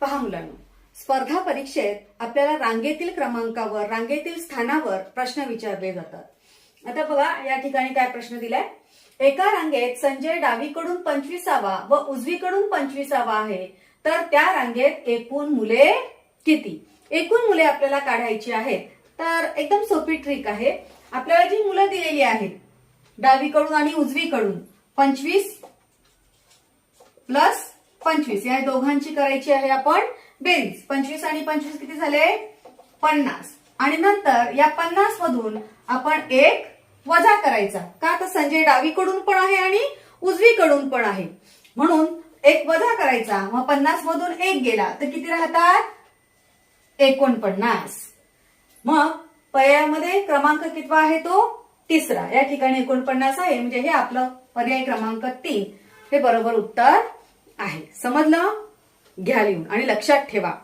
पहा मुलांनो स्पर्धा परीक्षेत आपल्याला रांगेतील क्रमांकावर रांगेतील स्थानावर प्रश्न विचारले जातात. आता बघा या ठिकाणी काय प्रश्न दिलाय? एका रांगेत संजय डावीकडून पंचवीसावा व उजवीकडून पंचवीसावा आहे. तर त्या रांगेत एकूण मुले किती? एकूण मुले आपल्याला काढायची आहेत. तर एकदम सोपी ट्रिक आहे. आपल्याला जी मुलं दिलेली आहेत डावीकडून आणि उजवीकडून पंचवीस प्लस पंचवीस. या दोघांची करायची आहे आपण बेरीज. पंचवीस आणि पंचवीस किती झाले? पन्नास. आणि नंतर या पन्नास मधून आपण एक वजा करायचा. का तर संजय डावीकडून पण आहे आणि उजवीकडून पण आहे. म्हणून एक वजा करायचा. मग पन्नास मधून एक गेला. तर किती राहतात? एकोणपन्नास. मग पर्यायामध्ये क्रमांक कितवा आहे तो? तिसरा. या ठिकाणी एकोणपन्नास आहे. म्हणजे हे आपलं पर्याय क्रमांक तीन. हे बरोबर उत्तर आहे. समजलं? घ्या लिहून आणि लक्षात ठेवा.